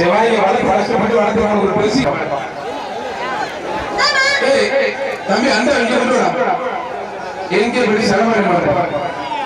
செவ்வாயை வளர்த்து கஷ்டப்பட்டு வளர்த்துவாங்க ஒரு பேசி தம்பி அந்த இங்க கொண்டு வாடா. எங்கே போய் சரமாரி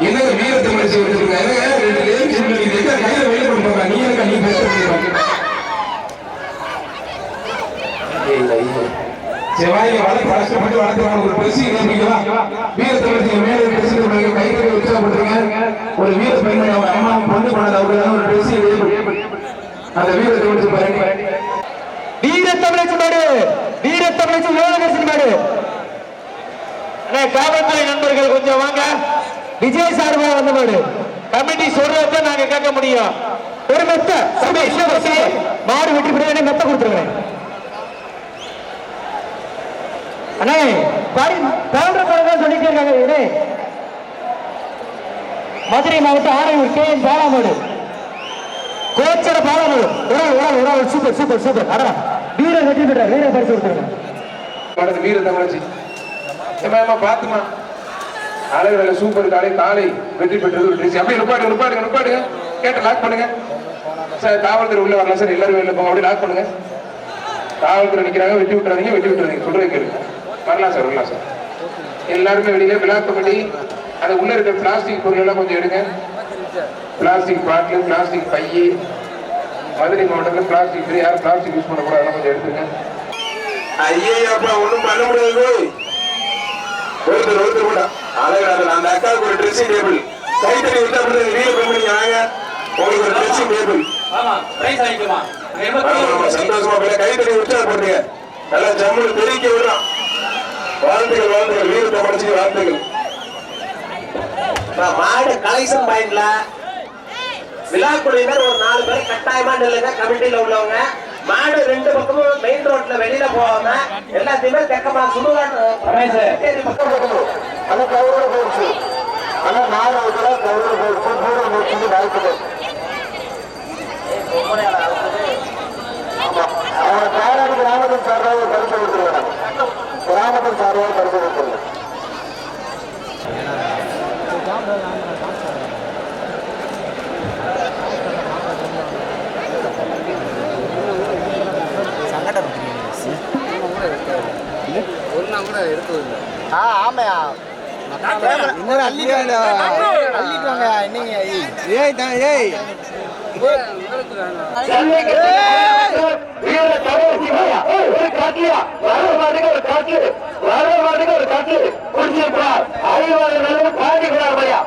என்னங்க வீரத்தை மடிச்சு வச்சிருக்க? என்னங்க ரெண்டு லேடி சொல்லி எங்க கையில வெளிய கொண்டு போங்க நீ எனக்கு நீ பேச செவ்வாயை வளர்த்து கஷ்டப்பட்டு வளர்த்துவாங்க ஒரு பேசி நீங்களா வீரத்தை மடிச்சு மேலே பேசி கைகளை கை ஒரு வீர பெண்மணி அவங்க அம்மா பொண்ணு பண்ணது அவருக்கு ஒரு பேசி அந்த வீரத்தை பாருங்க வீர தமிழச்சி மாடு வீர தமிழச்சி யோகதர்ஷன் மாடு காவல்துறை நண்பர்கள் கொஞ்சம் வாங்க. விஜய் சார்பா வந்த மாடு கமிட்டி சொல்றத நாங்க கேட்க முடியும். ஒரு மெத்த மாடு வெட்டி பிடிக்க மெத்த கொடுத்துருங்க. அண்ணே பாடி பேர பேர சொல்லிட்டு இருக்காங்க மதுரை மாவட்டம் ஆரையூர் கே என் பாலாமாடு. கோச்சர பாலம் உடல் உடல் உடல். Super super super. அடடா வீர வெட்டி பெற்றார் வீர பரிசு கொடுத்துருங்க படத்து வீர தமிழச்சி. ஏமா பாத்துமா அழகு சூப்பர் காலை காலை வெற்றி பெற்றது ஒரு அப்படியே நிப்பாடுங்க நிப்பாடுங்க நிப்பாடுங்க கேட்டு லாக் பண்ணுங்க. சார் காவல்துறை உள்ள வரலாம் சார். எல்லாரும் வெளில போங்க. அப்படியே லாக் பண்ணுங்க. காவல்துறை நிற்கிறாங்க வெட்டி விட்டுறாதீங்க வெட்டி விட்டுறாதீங்க. சொல்றது கேளுங்க வரலாம் சார் வரலாம் சார். எல்லாருமே வெளியில விழா கமிட்டி அது உள்ள இருக்கிற பிளாஸ்டிக் பொருள் எல்லாம் கொஞ்சம் எடுங்க. பிளாஸ்டிக் பாட்டில் பிளாஸ்டிக் பையி மதுரை மாவட்டத்தில் பிளாஸ்டிக் ஃப்ரீ யாரும் பிளாஸ்டிக் யூஸ் பண்ணக்கூடாது. கொஞ்சம் எடுத்துங்க ஐயப்பா ஒண்ணும் பண்ண முடியாது ஒருத்தர் ஒருத்தர் கூட. அழகாக அந்த அக்காவுக்கு ஒரு ட்ரெஸ்ஸிங் டேபிள் கைத்தறி விட்டா அப்படி வீடு பண்ணி வாங்க உங்களுக்கு ஒரு ட்ரெஸ்ஸிங் டேபிள் சந்தோஷமா போய் கைத்தறி உற்சாக பண்ணுங்க நல்லா ஜம்முன்னு தெரிவிக்க விடுறான் வாழ்த்துக்கள் வாழ்த்துக்கள். வீரத்தை படிச்சு வாழ்த்துக்கள். மாடு கலெக்ஷன் பாயிண்ட்ல. விழாக்குழுவினர் ஒரு நாலு பேர் கட்டாயமா நில்லுங்க கமிட்டியில உள்ளவங்க. மாடு ரெண்டு பக்கமும் மெயின் ரோட்ல வெளியில போகாம எல்லாத்தையுமே தெக்கமா சுடுகாட்டு பக்கம் அது கவுர போச்சு ஆனா நாலாவதுல கவுர போச்சு பூர போச்சு ஆமா. அவங்க காராடி கிராமத்தின் சார்பாக பரிசு கொடுத்துருவாங்க கிராமத்தின் சார்பாக பரிசு கொடுத்துருவாங்க ஆ ஆமையா இன்னும் அள்ளிட்டு அள்ளிட்டு என்னங்க ஏய் தான் ஏய் வீர தமிழச்சி மாயா ஒரு காட்டியா வர மாட்டுக்கு ஒரு காட்டு வர மாட்டுக்கு ஒரு காட்டு குடிச்சிருப்பார் ஆய்வாளர் நல்லது பாண்டி போறார் பையா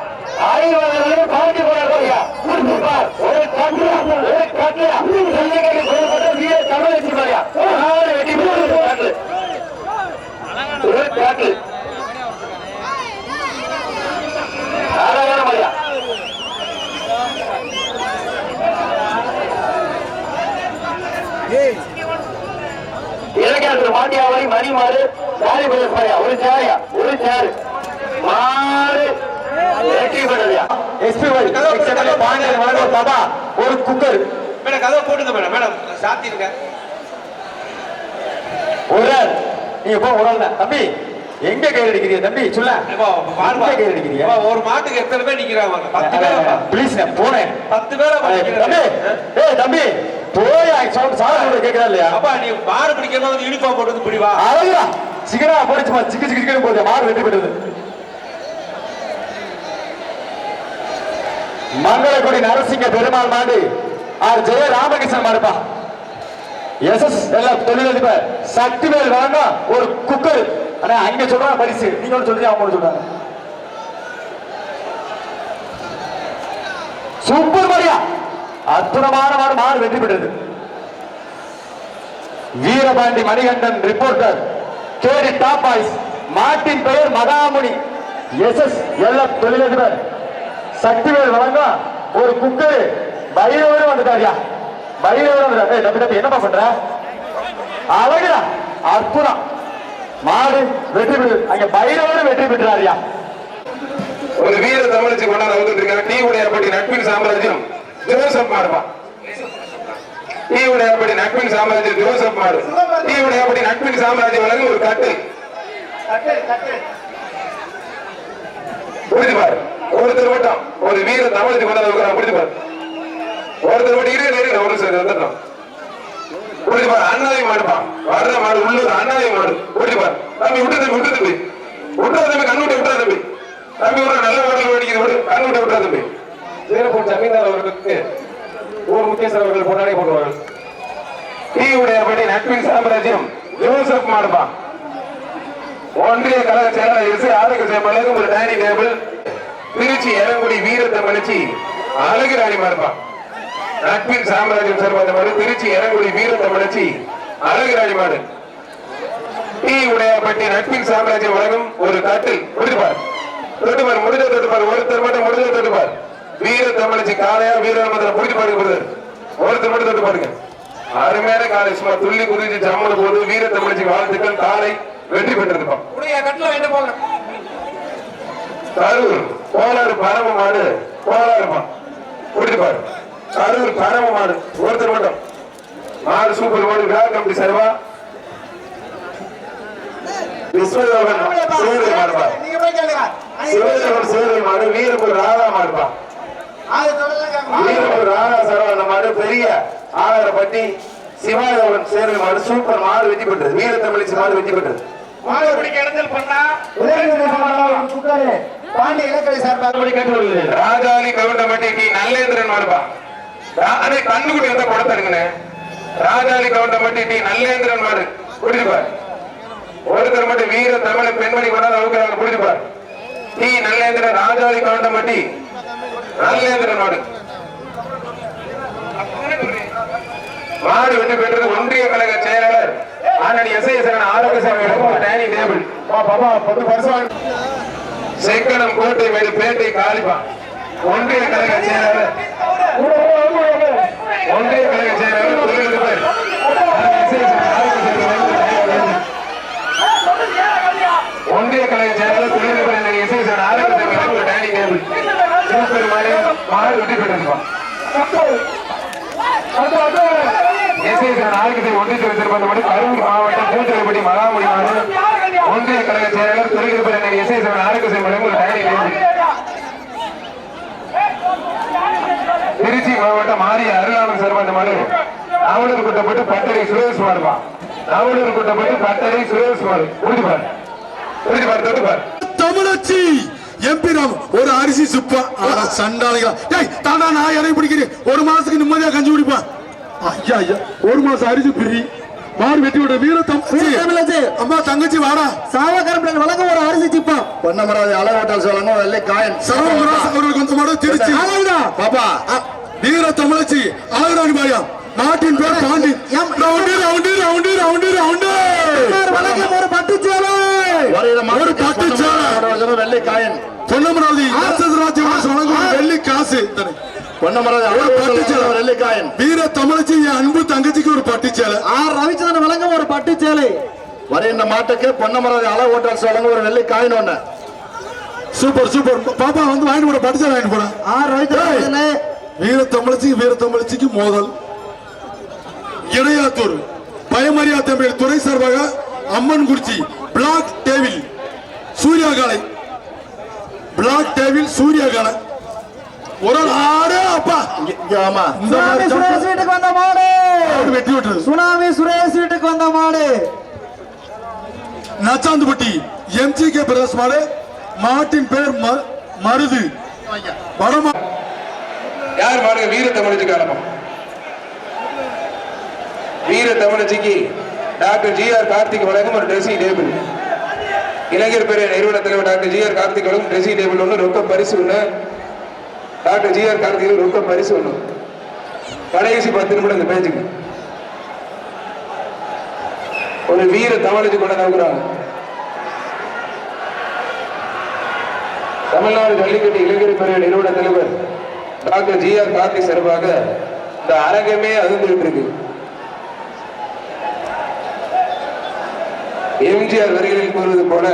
ஆய்வாளர் நல்லது பாண்டி போறார் பையா குடிச்சிருப்பார் ஒரு காட்டியா ஒரு காட்டியா சொல்லுங்க சொல்லப்பட்ட வீர தமிழச்சி மாயா ஆறு வெட்டி மூணு காட்டு ஒரு காட்டு அழகான மரியா இலக்கிய மாட்டியாவரி மணி மாறு சாரி பையா ஒரு சாரியா ஒரு சாரு மாறு வெற்றி பெறலையா எஸ்பி பாபா ஒரு குக்கர். மேடம் கதவை போட்டுங்க மேடம். மேடம் சாத்திருங்க ஒரு. நீங்க போ. தம்பி எங்க கை அடிக்கிறீங்க? தம்பி சொல்ல. எங்க கை அடிக்கிறீங்க? ஒரு மாட்டுக்கு எத்தனை பேர் நிக்கிறாங்க பத்து பேர் ப்ளீஸ் நான் போனேன் பத்து பேரை தம்பி ஏய் தம்பி போய் சவுண்ட் சார் கேக்குதா இல்லையா? அப்பா நீ மாடு பிடிக்கிறதா வந்து யூனிஃபார்ம் போட்டு பிடிவா அழகுடா. சிக்கனா போடுச்சுமா சிக்கு சிக்கு போகுது. மாடு வெட்டி பெற்றது மங்களக்குடி நரசிங்க பெருமாள் மாடு. ஆர் ஜெய ராமகிருஷ்ணன் மாடுப்பா. எஸ் எஸ் எல்லாம் தொழிலதிபர் சக்தி மேல் வாங்க ஒரு குக்கர். ஆனா அங்க சொல்றாங்க பரிசு. நீங்க ஒன்று சொல்றீங்க அவங்க ஒண்ணு சொல்றாங்க. சூப்பர் மரியா அற்புதமான மாடு மாடு வெற்றி பெற்றது. வீரபாண்டி மணிகண்டன் ரிப்போர்ட்டர். கேடி டாப் பாய்ஸ். மாட்டின் பெயர் மகாமுனி. எஸ் எஸ் எல்லாம் தொழிலதிபர். சக்திவேல் வழங்க ஒரு குக்கரு. பைரவரும் வந்துட்டாரியா பைரவரும் வந்துட்டார் ஏய், தம்பி தம்பி என்னப்பா பண்ற? அழகுடா. அற்புதம். மாடு வெற்றி பெற்று அங்க பைரவரும் வெற்றி பெற்றாரியா ஒரு வீர தமிழச்சி கொண்டாட வந்துட்டு இருக்காங்க டீ உடையாப்பட்டி நட்பின் சாம்ராஜ்யம். ஜோசப் மாடுப்பா. டீ உடையாப்பட்டி நட்பின் சாம்ராஜ்யம். ஜோசப் மாடு. டீ உடையாப்பட்டி நட்பின் சாம்ராஜ்யம் வழங்கும் ஒரு கட்டு புரிஞ்சு பாரு ஒருத்தர் மட்டும் ஒரு வீர தமிழச்சி கொண்டாட வைக்கிறான் புரிஞ்சு பாரு. ஒருத்தர் மட்டும் இரு இரு, ஒரு சார் வந்துட்டோம் ஓடி பாரு. அண்ணாவை மாடுப்பான் வர்ற மாடு உள்ளூர் அண்ணாவை மாடு. ஓடி பாரு. தம்பி விட்டு தம்பி விட்டு தம்பி. விட்டா தம்பி. கண்ணுட்டி விட்டா தம்பி. தம்பி ஒரு நல்ல மாடல் வேடிக்கிறது விடு. கண்ணுட்டி விட்டா தம்பி. வீரப்பூர் ஜமீன்தார் அவர்களுக்கு ஊர் முத்தேசர் அவர்கள் கொண்டாடி போடுவார்கள் டீ உடையபடி நட்பின் சாம்ராஜ்யம். ஜோசப் மாடுப்பான் ஒன்றிய கழக செயலாளர் எஸ் ஆரோக்கிய சேமலகம் ஒரு டைனிங் டேபிள். திருச்சி இளங்குடி வீரத்தமிழச்சி அழகு ராணிமா இருப்பான் நட்பின் சாம்ராஜ்யம் சார்பாக மாடு திருச்சி இளங்குடி வீரத்தமிழச்சி அழகு ராணி மாடு. டீ உடையப்பட்டி நட்பின் சாம்ராஜ்யம் வழங்கும் ஒரு கட்டில் முடிப்பார். தொட்டுப்பார் முடிஞ்ச தொட்டுப்பார் ஒருத்தர் மட்டும் முடிஞ்ச தொட்டுப்பார் வீர தமிழச்சி காளையா வீரமந்திரம் பிடிச்சு பாருங்க ஒருத்தர் மட்டும் தொட்டு பாருங்க. அருமையான காலை சும்மா துள்ளி குதிச்சு ஜம்முன போது வீர தமிழச்சி வாழ்த்துக்கள் காலை வெற்றி பெற்றிருப்பான் கரூர் கோளாறு பரம மாடு கோளாறு பிடிச்சு பாரு. கரூர் பரம மாடு ஒருத்தர் மட்டும். மாடு சூப்பர் மாடு விழா கமிட்டி சர்வா மாடுபா மாடு வீரபுர ராதா மாடுபா சரவண மாடு பெரிய. ஆதாரப்பட்டி சிவாதேவன் சேவை மாடு சூப்பர் மாடு வெற்றி பெற்றது. வீர தமிழிச்சு மாடு வெற்றி பெற்றது. மாடு பிடிக்க இடத்தில் பண்ணா பாண்டி இலக்கடை சார்பாக ராஜாலி கவுண்டமட்டி டி நல்லேந்திரன் ரா- அண்ணே கண்ணுக்குட்டி வந்தா கொடுத்தாருங்கண்ணே ராஜாலி கவுண்டமட்டி டி நல்லேந்திரன் மாடு குடிச்சுப்பார் ஒருத்தர் மட்டும் வீர தமிழ பெண்மணி கொண்டாந்து அவுக்கிறாங்க. குடிச்சுப்பார் டி நல்லேந்திரன் ராஜாலி கவுண்டமட்டி. நல்லேந்திரன் மாடு மாடு வெற்றி பெற்றது ஒன்றிய கழக செயலாளர் ஆனடி எஸ் ஐ சரண ஆரோக்கிய சேவை டைனிங் டேபிள். பாப்பா பத்து பரிசு செக்கனம் கோட்டை மேடு பேட்டை காலிபா ஒன்றிய கழக செயலாளர். ஒன்றிய கழக செயலாளர் தொழில் ஒன்றிய கழக செயலாளர் துணைநிலை இசைசன் எஸ்ஐ சார் டேனி டேபிள். சூப்பர் மாடு மாடு வெற்றி பெற்றிருக்கோம் எஸ்ஐ ஆரோக்கியத்தை ஒன்றிய திருப்பதி மாவட்டம் கூட்டுறப்படி மகாமணி ஒன்றிய கழக செயலாளர் தொழில் பேர் எஸ்ஐ சார் ஆரோக்கிய சேவை ஒரு டேனி திருச்சி மாவட்டம் மாரிய அருளாளர் சர்வந்த மனு நாவலூர் கூட்டப்பட்டு பட்டறை சுரேஷ்குமார் மாடுபா நாவலூர் குட்டப்பட்டு பட்டறை சுரேஷ்குமார் மாடு. உறுதிப்பார் உறுதிப்பார் தொட்டுப்பார் தமிழச்சி எம்பி ராம் ஒரு அரிசி சுப்பா. ஆனா சண்டாளிகளா. டேய் தாண்டா நான் இறை பிடிக்கிறேன். ஒரு மாசத்துக்கு நிம்மதியா கஞ்சி குடிப்பா. ஐயா ஐயா ஒரு மாசம் அரிசி பிரி. மாடு வெட்டி விட வீர தமிழச்சி அம்மா தங்கச்சி வாடா. சாவகரம் வழங்க ஒரு அரிசி சிப்பா பொன்னமராதி அளவோட்டல் சொல்லணும் வெள்ளை காயன். சரவணராஜ் அவர்களுக்கு கொஞ்சம் மாடு திருச்சி. பாப்பா வீர தமிழச்சி அழகுராணி பாயா நாட்டின் பேர் Pandi. Round round round round round ஒரு பட்டு சேலை ஒரு பட்டு சேலை. வெள்ளை காயன். பொன்னமராதி ராஜ்யம் வழங்கும் ஒரு வெள்ளி காசு. வீர தமிழச்சி என் அன்பு தங்கச்சிக்கு ஒரு பட்டு சேலை ஆர் ரவிச்சந்திரன் வழங்க ஒரு பட்டு சேலை வருகின்ற மாட்டுக்கு பொன்னமராதி அளவு ஓட்டல் வழங்க ஒரு வெள்ளை காயின் ஒண்ணு. Super super. பாப்பா வந்து வாங்கிட்டு போட பட்டு சேலை வாங்கிட்டு போட. ஆர் ரவிச்சந்திரன் வீர தமிழச்சி வீர தமிழச்சிக்கு மோதல். இடையாத்தூர் பயமரியா தமிழ் துறை சார்பாக அம்மன் குறிச்சி பிளாக் டேவில் சூர்யா காலை. பிளாக் டேவில் சூர்யா காலை. ஒரு ஆடே அப்பா. ஆமா மாதிரி சுரேஷ் வீட்டுக்கு வந்த மாடு. வெட்டி விட்டுறது சுனாமி சுரேஷ் வீட்டுக்கு வந்த மாடு. நச்சாந்துப்பட்டி எம்ஜி கே பிரதேஷ் மாடு. மாட்டின் பேர் மருது. வடமா யார் மாடுங்க வீர தமிழச்சி காலமா? வீர தமிழச்சிக்கு டாக்டர் ஜி ஆர் கார்த்திக் வழங்கும் ஒரு ட்ரெஸ்ஸிங் டேபிள் இளைஞர் பெரிய நிறுவன தலைவர் டாக்டர் ஜி ஆர் கார்த்திக் வழங்கும் ட்ரெஸ்ஸிங் டேபிள் ஒன்று. ரொக்க பரிசு ஒன்று. டாக்டர் ஜிஆர் கார்த்திகை கார்த்திக் ரொக்க பரிசு ஒன்று கடைசி பத்து நிமிடம் இந்த பேஜுக்கு ஒரு வீர தமிழச்சி கொண்ட நம்புறாங்க தமிழ்நாடு ஜல்லிக்கட்டு இளைஞர் பெரிய நிறுவன தலைவர் டாக்டர் ஜி ஆர் கார்த்தி சார்பாக இந்த அரங்கமே அதிர்ந்துகிட்டு இருக்கு. எம்ஜிஆர் வரிகளில் கூறுவது போல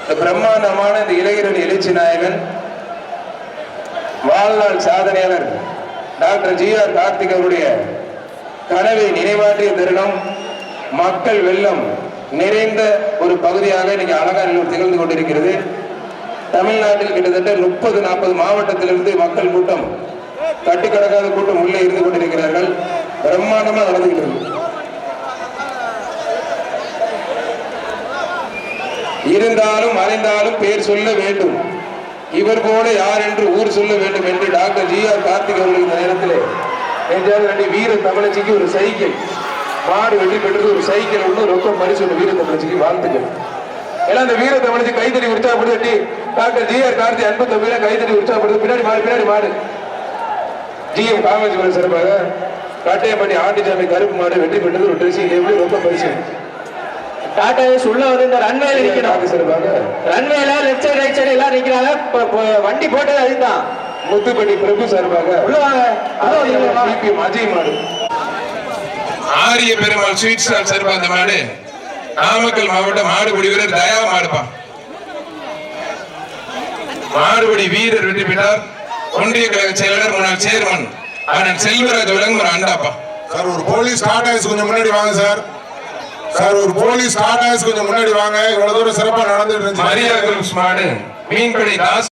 இந்த பிரம்மாண்டமான இந்த இளைஞரணி எழுச்சி நாயகன் வாழ்நாள் சாதனையாளர் டாக்டர் ஜி ஆர் கார்த்திக் அவருடைய கனவை நினைவாற்றிய தருணம் மக்கள் வெள்ளம் நிறைந்த ஒரு பகுதியாக இன்னைக்கு அலங்காநல்லூர் திகழ்ந்து கொண்டிருக்கிறது. தமிழ்நாட்டில் கிட்டத்தட்ட முப்பது நாற்பது மாவட்டத்திலிருந்து மக்கள் கூட்டம் கட்டுக்கடக்காத கூட்டம் உள்ளே இருந்து கொண்டிருக்கிறார்கள். பிரம்மாண்டமா நடந்துகிட்டு இருந்தாலும் மறைந்தாலும் பேர் சொல்ல வேண்டும். இவர் போல யார் என்று ஊர் சொல்ல வேண்டும் என்று டாக்டர் ஜி ஆர் கார்த்திக் அவர்கள் இந்த நேரத்தில் நெஞ்சாத வீர தமிழச்சிக்கு ஒரு சைக்கிள் மாடு வெற்றி பெற்றது ஒரு சைக்கிள் ஒன்று ரொம்ப பரிசு ஒன்று வீர தமிழச்சிக்கு வாழ்த்துக்கள். ஏன்னா அந்த வீர தமிழச்சி கைத்தறி உற்சாகப்படுத்தி டாக்டர் ஜி ஆர் கார்த்தி அன்பு தம்பியில கைத்தறி உற்சாகப்படுத்து பின்னாடி மாடு பின்னாடி மாடு. ஜிஎம் காமராஜ் சிறப்பாக காட்டையப்பட்டி ஆண்டிசாமி கருப்பு மாடு வெற்றி பெற்றது ஒரு ட்ரெஸ்ஸிங் டேபிள் ரொம்ப பரிசு. டாடா ஏஸ் உள்ள வந்து இந்த ரன்வேல நிக்கணும். ரன்வேல லெஃப்ட் சைடு ரைட் சைடு எல்லாம் நிக்கிறாங்க. வண்டி போட்டது அதுதான். முத்துப்பட்டி பிரபு சார்பாக. உள்ள வாங்க. அஜய் மாடு ஆரிய பெருமாள் ஸ்வீட் ஸ்டால் சார்பா அந்த மாடு. நாமக்கல் மாவட்ட மாடுபிடி வீரர் தயா மாடுப்பா. மாடுபிடி வீரர் வெற்றி பெற்றார். ஒன்றிய கழக செயலாளர் முன்னாள் சேர்மன் அண்ணன் செல்வராஜ் விளங்குமர் அண்டாப்பா. சார் ஒரு போலீஸ் டாடா கொஞ்சம் முன்னாடி வாங்க சார். சார் ஒரு போலீஸ் டாடா கொஞ்சம் முன்னாடி வாங்க. இவ்வளவு தூரம் சிறப்பா நடந்துட்டு இருந்துச்சு. மரியா மீன்பிடி தாஸ்